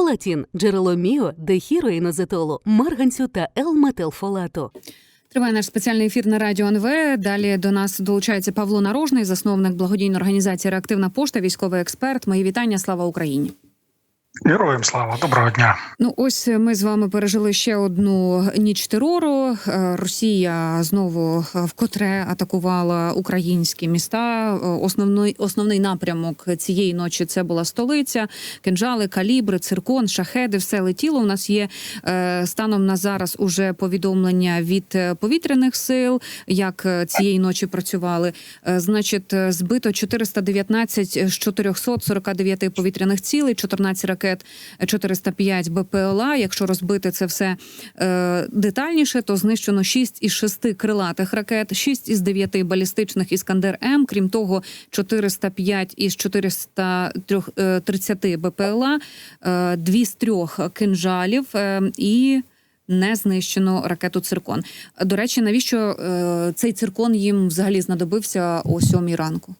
Фолатін – джерело міо, дехіроїнозетолу, марганцю та Л-метилфолату. Триває наш спеціальний ефір на радіо НВ. Далі до нас долучається Павло Нарожний, засновник благодійної організації Реактивна пошта, військовий експерт. Мої вітання. Слава Україні. Героям слава, доброго дня. Ну ось ми з вами пережили ще одну ніч терору. Е, Росія знову е, вкотре атакувала українські міста. Е, Основний основний напрямок цієї ночі це була столиця, кинжали, калібри, циркон, шахеди. Все летіло. У нас є станом на зараз уже повідомлення від повітряних сил, як цієї ночі працювали. Значить, збито 419 з 449 повітряних цілей, 14 ракет, 405 БПЛА. Якщо розбити це все е, детальніше, то знищено 6 із 6 крилатих ракет, 6 із 9 балістичних іскандер М. Крім того, 405 із 430 БПЛА, е, 2 з 3 кинжалів е, і. Не знищено ракету циркон. До речі, навіщо е, цей циркон їм взагалі знадобився о сьомій ранку?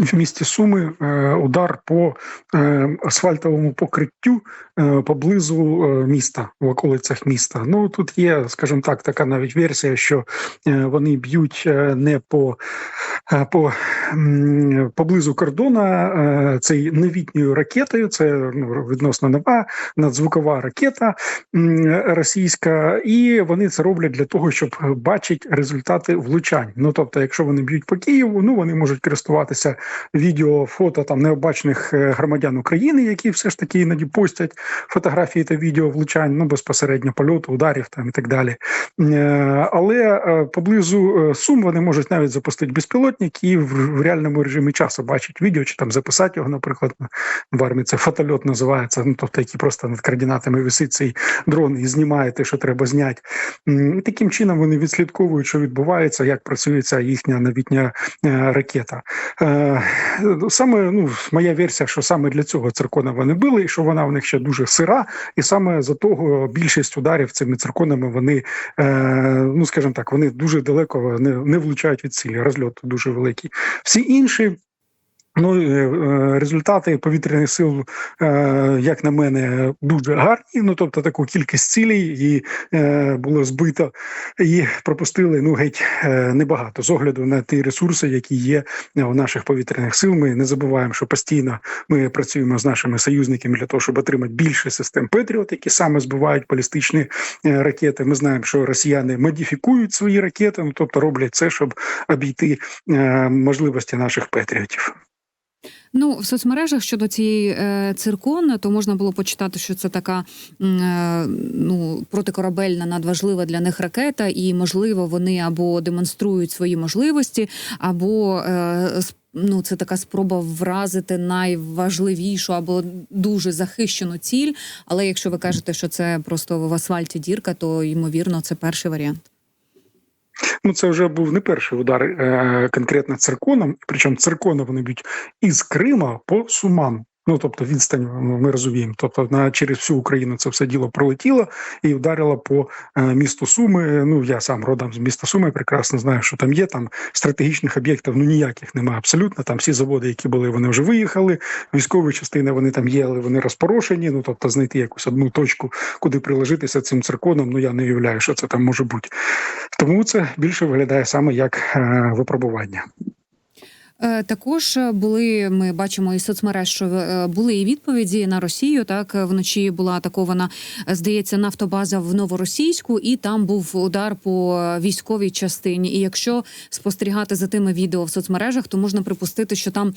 В місті Суми е, удар по е, асфальтовому покриттю е, поблизу міста, в околицях міста. Ну тут є, скажімо так, така навіть версія, що вони б'ють не по, по поблизу кордона цей новітньою ракетою. Це ну, відносно нова надзвукова ракета російська, і вони це роблять для того, щоб бачити результати влучань. Ну тобто, якщо вони б'ють по Києву, ну вони можуть користуватися відео, фото там необачних е, громадян України, які все ж таки іноді постять фотографії та відео влучань, ну безпосередньо польоту, ударів там і так далі. Е, Але е, поблизу Сум вони можуть навіть запустити безпілотник і в, реальному режимі часу бачить відео, чи там записати його, наприклад, в армії це фотольот називається. Ну тобто, який просто над координатами висить цей дрон і знімає те, що треба зняти. І таким чином вони відслідковують, що відбувається, як працює ця їхня новітня ракета. Е, Саме ну моя версія, що саме для цього циркона вони били, і що вона в них ще дуже сира, і саме за того більшість ударів цими цирконами вони е, ну скажімо так, вони дуже далеко не, не влучають від цілі. Розльот дуже великий. Всі інші. Ну е, результати повітряних сил, е, як на мене, дуже гарні. Ну тобто таку кількість цілей і е, було збито, і пропустили ну геть небагато з огляду на ті ресурси, які є у наших повітряних сил. Ми не забуваємо, що постійно ми працюємо з нашими союзниками для того, щоб отримати більше систем Петріот, які саме збивають балістичні ракети. Ми знаємо, що росіяни модифікують свої ракети, ну тобто роблять це, щоб обійти можливості наших патріотів. Ну, в соцмережах щодо цієї е, циркон, то можна було почитати, що це така е, ну протикорабельна надважлива для них ракета, і можливо вони або демонструють свої можливості, або е, ну це така спроба вразити найважливішу або дуже захищену ціль. Але якщо ви кажете, що це просто в асфальті дірка, то ймовірно це перший варіант. Ну, це вже був не перший удар е, конкретно цирконом, причому цирконом вони б'ють із Крима по Сумам. Ну тобто відстань ми розуміємо. Тобто на через всю Україну це все діло пролетіло і вдарило по е, місту Суми. Ну я сам родом з міста Суми, прекрасно знаю, що там є. Там стратегічних об'єктів ну ніяких немає абсолютно. Там всі заводи, які були, вони вже виїхали. Військові частини вони там є, але вони розпорошені. Ну тобто знайти якусь одну точку, куди приложитися цим цирконом. Ну я не уявляю, що це там може бути. Тому це більше виглядає саме як е, випробування. Е, Також були ми бачимо із соцмереж, що е, були і відповіді на Росію. Так е, вночі була атакована, е, здається, нафтобаза в Новоросійську, і там був удар по військовій частині. І якщо спостерігати за тими відео в соцмережах, то можна припустити, що там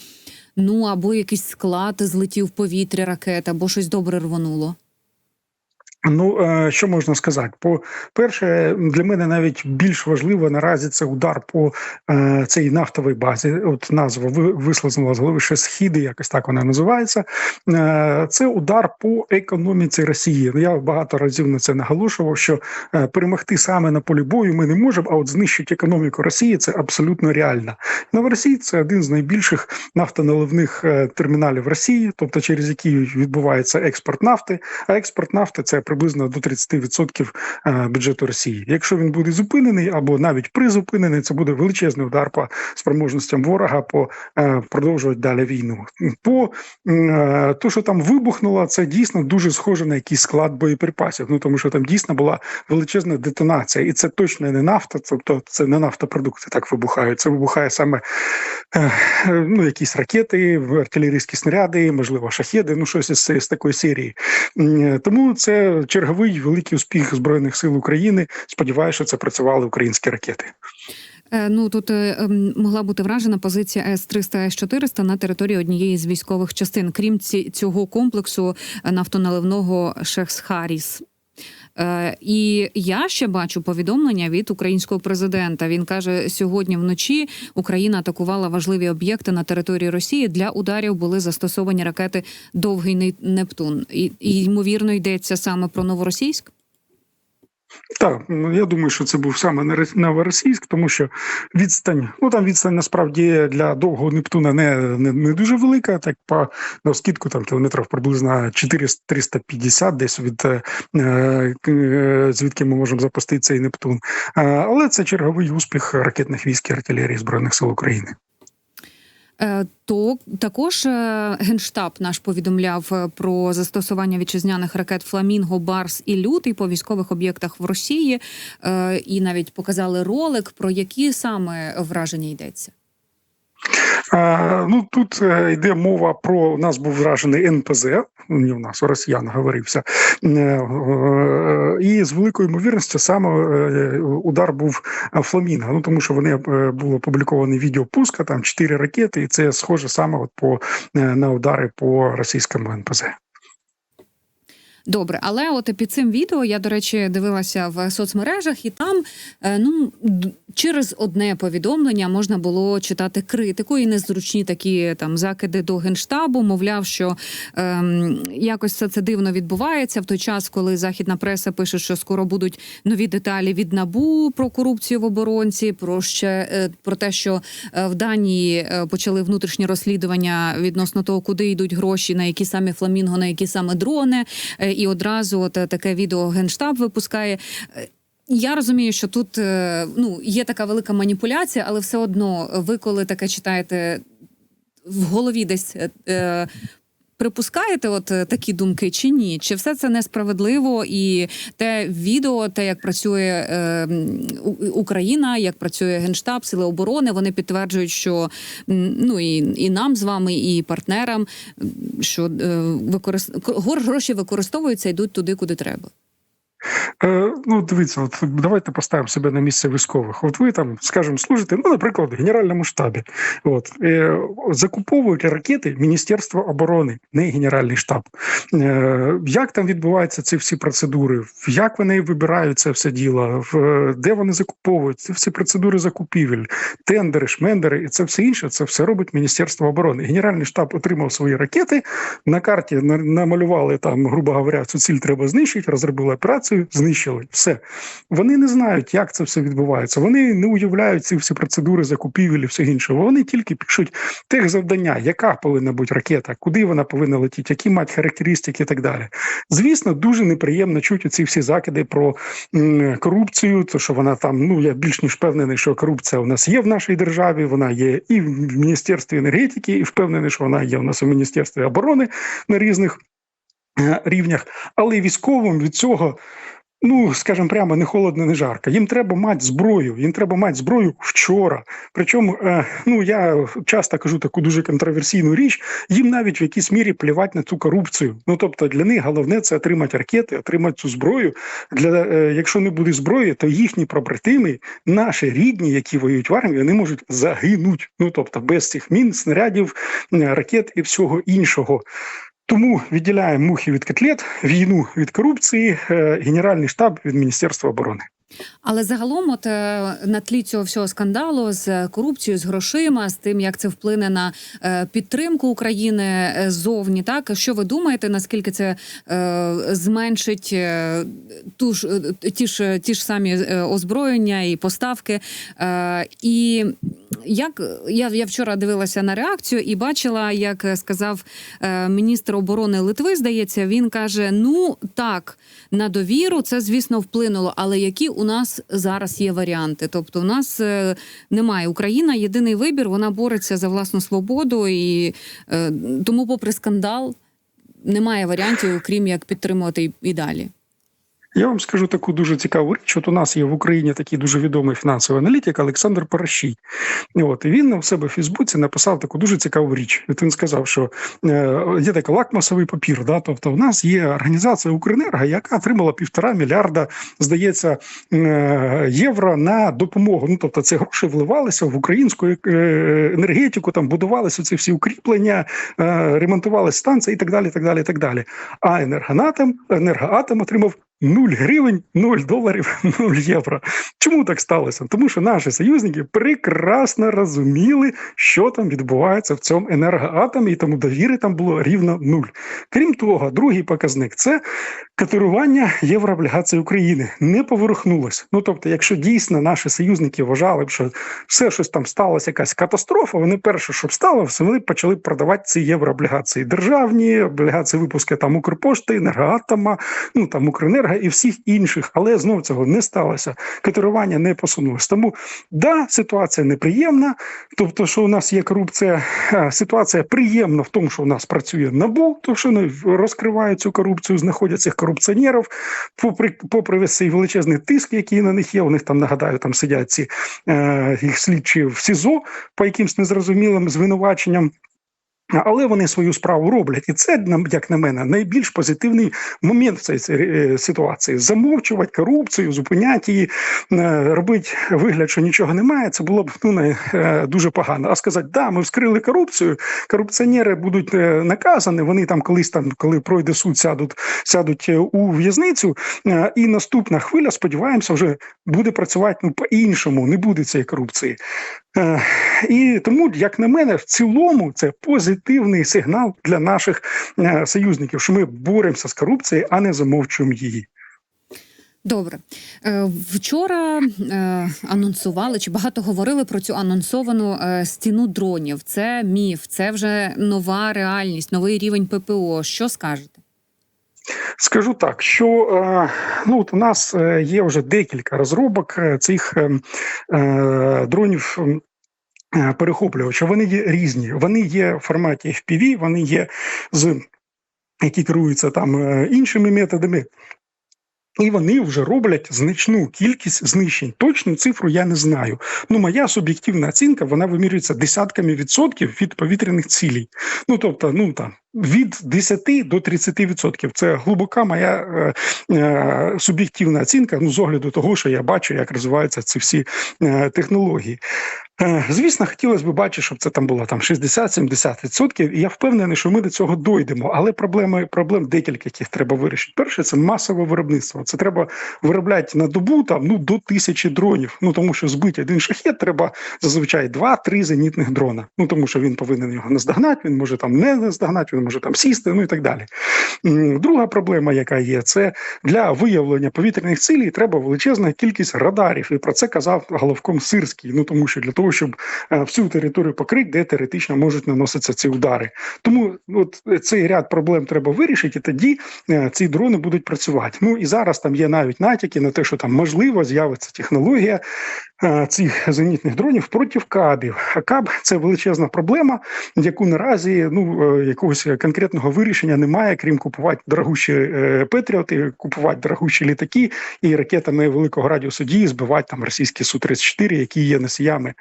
ну або якийсь склад злетів в повітря ракет, або щось добре рвонуло. Ну е, що можна сказати? По перше, для мене навіть більш важливо наразі це удар по е, цій нафтовій базі. От назва ви- вислизнула з голови ще східи, якось так вона називається. Е, це удар по економіці Росії. Ну, Я багато разів на це наголошував, що перемогти саме на полі бою ми не можемо, а от знищити економіку Росії це абсолютно реально. Новоросій це один з найбільших нафтоналивних терміналів Росії, тобто через які відбувається експорт нафти. А експорт нафти це приблизно до 30% е, бюджету Росії. Якщо він буде зупинений або навіть призупинений, це буде величезний удар по спроможностям ворога по е, продовжувати далі війну. По е, то, що там вибухнуло, це дійсно дуже схоже на якийсь склад боєприпасів. Ну тому що там дійсно була величезна детонація, і це точно не нафта, тобто це не нафтопродукти так вибухають. Це вибухає саме ну, якісь ракети, артилерійські снаряди, можливо, шахеди, ну щось із, з такої серії. Тому це черговий великий успіх збройних сил України. Сподіваюся, що це працювали українські ракети. Е, Ну тут е, ем, могла бути вражена позиція С 300 С 400 на території однієї з військових частин, крім ці, цього комплексу е, нафтоналивного Шехсхаріс. Е, і я ще бачу повідомлення від українського президента. Він каже: сьогодні вночі Україна атакувала важливі об'єкти на території Росії. Для ударів були застосовані ракети Довгий Не- Нептун. І ймовірно йдеться саме про новоросійськ. Так, ну, я думаю, що це був саме новоросійськ, тому що відстань, ну там відстань насправді для довгого Нептуна не, не, не дуже велика, так по на скидку там кілометрів приблизно 400 350 десь від е, е, звідки ми можемо запустити цей Нептун. Але це черговий успіх ракетних військ і артилерії Збройних сил України. Е, То також е, генштаб наш повідомляв е, про застосування вітчизняних ракет Фламінго, Барс і Лютий по військових об'єктах в Росії, і навіть показали ролик, про які саме враження йдеться. Е, Ну тут е, йде мова про у нас був вражений НПЗ. Не в нас у росіян говорився, Е, і з великою ймовірністю саме удар був Фламінга. Ну тому що вони було опубліковане відео пуска, там чотири ракети, і це схоже саме от по на удари по російському НПЗ. Добре, але от під цим відео я, до речі, дивилася в соцмережах, і там е, ну через одне повідомлення можна було читати критику і незручні такі там закиди до генштабу. Мовляв, що ем, якось все це дивно відбувається в той час, коли західна преса пише, що скоро будуть нові деталі від набу про корупцію в оборонці, про ще е, про те, що е, в Данії е, почали внутрішнє розслідування відносно того, куди йдуть гроші, на які саме фламінго, на які саме дрони. І одразу от е, таке відео генштаб випускає. Е, Я розумію, що тут е, ну є така велика маніпуляція, але все одно ви, коли таке читаєте в голові десь. Припускаєте, от е, такі думки чи ні? Чи все це несправедливо? І те відео, те, як працює е, Україна, як працює генштаб, сили оборони, вони підтверджують, що ну і, і нам з вами, і партнерам, що е, використ... гроші використовуються, йдуть туди, куди треба. Е, ну, дивіться, от давайте поставимо себе на місце військових. От ви там, скажімо, служите, ну, наприклад, в Генеральному штабі. От е, закуповують ракети Міністерство оборони, не Генеральний штаб. Е, як там відбуваються ці всі процедури? Як вони вибирають це все діло? В де вони закуповують ці всі процедури закупівель, тендери, шмендери і це все інше. Це все робить Міністерство оборони. Генеральний штаб отримав свої ракети. На карті на- намалювали там, грубо говоря, цю ціль треба знищити, розробили операцію, знищили все. Вони не знають, як це все відбувається. Вони не уявляють ці всі процедури закупівель і все інше. Вони тільки пишуть техзавдання, яка повинна бути ракета, куди вона повинна летіти, які мають характеристики і так далі. Звісно, дуже неприємно чути ці всі закиди про корупцію. То що вона там, ну я більш ніж впевнений, що корупція у нас є в нашій державі. Вона є і в міністерстві енергетики, і впевнений, що вона є у нас у міністерстві оборони на різних рівнях. Але військовим від цього. Ну, скажімо прямо, не холодно, не жарко. Їм треба мати зброю. Їм треба мати зброю вчора. Причому, е, ну я часто кажу таку дуже контроверсійну річ. Їм навіть в якійсь мірі плівати на цю корупцію. Ну тобто для них головне це отримати ракети, отримати цю зброю. Для е, якщо не буде зброї, то їхні побратими, наші рідні, які воюють в армії, вони можуть загинути. Ну тобто без цих мін, снарядів, ракет і всього іншого. Тому відділяємо мухи від котлет, війну від корупції, е, Генеральний штаб від Міністерства оборони. Але загалом, от е, на тлі цього всього скандалу з корупцією, з грошима, з тим, як це вплине на е, підтримку України ззовні, так що ви думаєте, наскільки це е, зменшить ту ж ті ж ті ж самі озброєння і поставки? Е, і як я, я вчора дивилася на реакцію і бачила, як сказав е, міністр оборони Литви, здається, він каже: ну так, на довіру це звісно вплинуло, але які у нас зараз є варіанти? Тобто, у нас е, немає Україна, єдиний вибір, вона бореться за власну свободу, і е, тому, попри скандал, немає варіантів, окрім як підтримувати і, і далі. Я вам скажу таку дуже цікаву річ. От у нас є в Україні такий дуже відомий фінансовий аналітик Олександр Порощій. От і він у себе в Фейсбуці написав таку дуже цікаву річ. От він сказав, що е, є такий лакмусовий папір. Да? Тобто, в нас є організація Укренерго, яка отримала півтора мільярда, здається, е, євро на допомогу. Ну тобто, це гроші вливалися в українську е, енергетику, там будувалися ці всі укріплення, ремонтувалися станції і так далі. І так далі, і так далі. А енергоатом, енергоатом отримав. 0 гривень, 0 доларів, 0 євро. Чому так сталося? Тому що наші союзники прекрасно розуміли, що там відбувається в цьому енергоатомі, і тому довіри там було рівно нуль. Крім того, другий показник це катерування єврооблігацій України не поверхнулось. Ну тобто, якщо дійсно наші союзники вважали б, що все щось там сталося, якась катастрофа, вони перше, що б сталося, вони почали продавати ці єврооблігації. Державні облігації випуски там Укрпошти, енергоатома, ну там Укренерго і всіх інших, але знов цього не сталося. Катерування не посунулося. Тому да, ситуація неприємна. Тобто, що у нас є корупція, ситуація приємна в тому, що у нас працює набу, то що вони розкривають цю корупцію, знаходять цих корупціонерів, попри попри весь цей величезний тиск, який на них є. У них там нагадаю, там сидять ці е, їх слідчі в СІЗО по якимсь незрозумілим звинуваченням. Але вони свою справу роблять, і це як на мене найбільш позитивний момент в цій ситуації. Замовчувати корупцію, зупиняти її, робити вигляд, що нічого немає. Це було б ну, дуже погано. А сказати, да, ми вскрили корупцію, корупціонери будуть наказані. Вони там колись там, коли пройде суд, сядуть сядуть у в'язницю. І наступна хвиля, сподіваємося, вже буде працювати ну по іншому. Не буде цієї корупції. І тому, як на мене, в цілому це позитивний сигнал для наших союзників, що ми боремося з корупцією, а не замовчуємо її. Добре, вчора анонсували чи багато говорили про цю анонсовану стіну дронів. Це міф, це вже нова реальність, новий рівень ППО. Що скажете? Скажу так, що ну от у нас є вже декілька розробок цих дронів. Перехоплювача, вони є різні. Вони є в форматі FPV, вони є з які керуються там іншими методами. І вони вже роблять значну кількість знищень. Точну цифру я не знаю. Ну, моя суб'єктивна оцінка вона вимірюється десятками відсотків від повітряних цілей. Ну тобто, ну там від 10 до 30%. Це глибока моя е, е, суб'єктивна оцінка. Ну з огляду того, що я бачу, як розвиваються ці всі е, технології. Звісно, хотілося б бачити, щоб це там було там 60-70%. І я впевнений, що ми до цього дойдемо. Але проблеми проблем декілька, яких треба вирішити. Перше, це масове виробництво. Це треба виробляти на добу там ну до тисячі дронів. Ну тому що збити один шахет треба зазвичай 2-3 зенітних дрона. Ну тому що він повинен його наздогнати, він може там не наздогнати, він може там сісти, ну і так далі. Друга проблема, яка є, це для виявлення повітряних цілей треба величезна кількість радарів. І про це казав головком Сирський. Ну тому що для того, щоб всю територію покрити, де теоретично можуть наноситися ці удари. Тому от цей ряд проблем треба вирішити, і тоді ці дрони будуть працювати. Ну і зараз там є навіть натяки на те, що там можливо з'явиться технологія цих зенітних дронів проти кабів. А каб це величезна проблема, яку наразі ну якогось конкретного вирішення немає, крім купувати дорогущі е, Петріоти, купувати дорогущі літаки і ракетами великого радіусу дії збивати там російські су 34 які є носіями.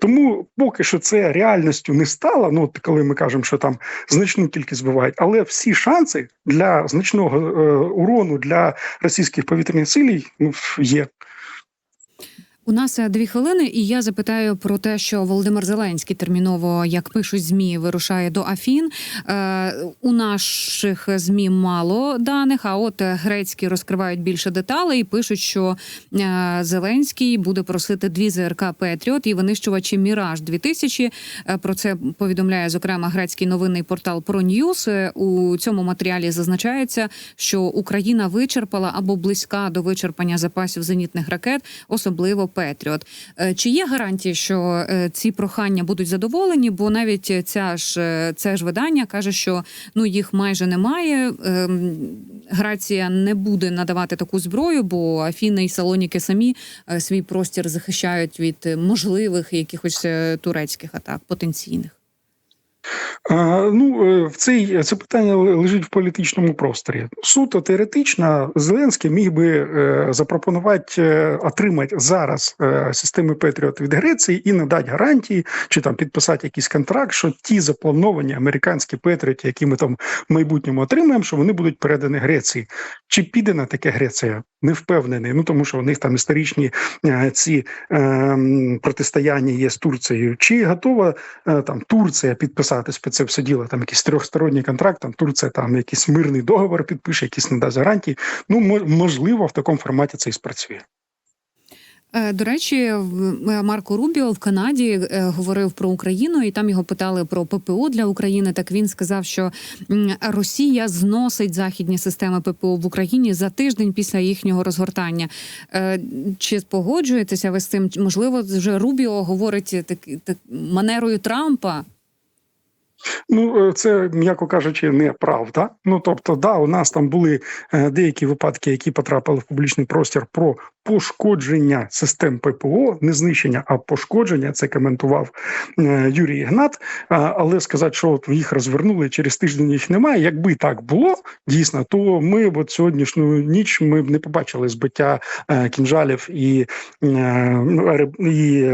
Тому поки що це реальністю не стало. Ну от коли ми кажемо, що там значну кількість збивають, але всі шанси для значного е, урону для російських повітряних сил ну, є. У нас е, дві хвилини, і я запитаю про те, що Володимир Зеленський терміново, як пишуть змі, вирушає до Афін. Е, у наших змі мало даних. А от е, грецькі розкривають більше деталей і пишуть, що е, Зеленський буде просити дві ЗРК Петріот і винищувачі Міраж 2000 Е, Про це повідомляє зокрема грецький новинний портал ProNews. У цьому матеріалі зазначається, що Україна вичерпала або близька до вичерпання запасів зенітних ракет, особливо Петріот. Е, Чи є гарантії, що е, ці прохання будуть задоволені? Бо навіть ця ж е, це ж видання каже, що ну їх майже немає. Ем, Грація не буде надавати таку зброю, бо Афіни і Салоніки самі свій простір захищають від можливих якихось турецьких атак потенційних. Ну, е, в цей це питання лежить в політичному просторі. Суто теоретично Зеленський міг би е, запропонувати е, отримати зараз системи Петріот від Греції і надати гарантії, чи там підписати якийсь контракт, що ті заплановані американські Петріоти, які ми там в майбутньому отримаємо, що вони будуть передані Греції. Чи піде на таке Греція? Не впевнений. Ну тому що у них там історичні ці протистояння є з Турцією. Чи готова там Турція підписати під це все діло? Там якийсь трьохсторонній контракт, там Турція там якийсь мирний договор підпише, якісь надасть гарантії. Ну мо- можливо, в такому форматі це і спрацює. Е, До речі, е, Марко Рубіо в Канаді е, говорив про Україну, і там його питали про ППО для України. Так він сказав, що Росія зносить західні системи ППО в Україні за тиждень після їхнього розгортання. Чи погоджуєтеся ви з цим? Можливо, вже Рубіо говорить так, так манерою Трампа. Ну, е, це, м'яко кажучи, неправда. Ну тобто, да, у нас там були е, деякі випадки, які потрапили в публічний простір про пошкодження систем ППО, не знищення, а пошкодження. Це коментував е, Юрій Ігнат. Але сказати, що от їх розвернули через тиждень їх немає. Якби так було дійсно, то ми от сьогоднішню ніч ми б не побачили збиття кінжалів і, е, і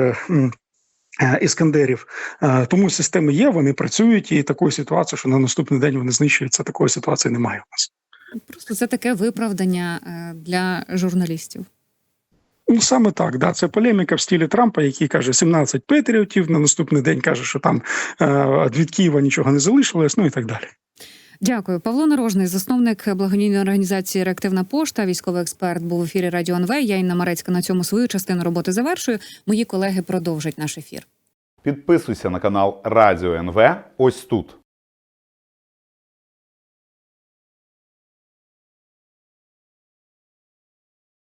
іскандерів. Е, Тому системи є, вони працюють, і такої ситуації, що на наступний день вони знищуються, такої ситуації немає у нас. Просто це таке виправдання е, для журналістів. Ну саме так, да, це полеміка в стилі Трампа, який каже 17 патріотів, на наступний день каже, що там е, від Києва нічого не залишилось, ну і так далі. Дякую, Павло Нарожний, засновник благодійної організації Реактивна пошта, військовий експерт, був в ефірі Радіо НВ. Я Інна Марецька на цьому свою частину роботи завершую. Мої колеги продовжать наш ефір. Підписуйся на канал Радіо НВ ось тут.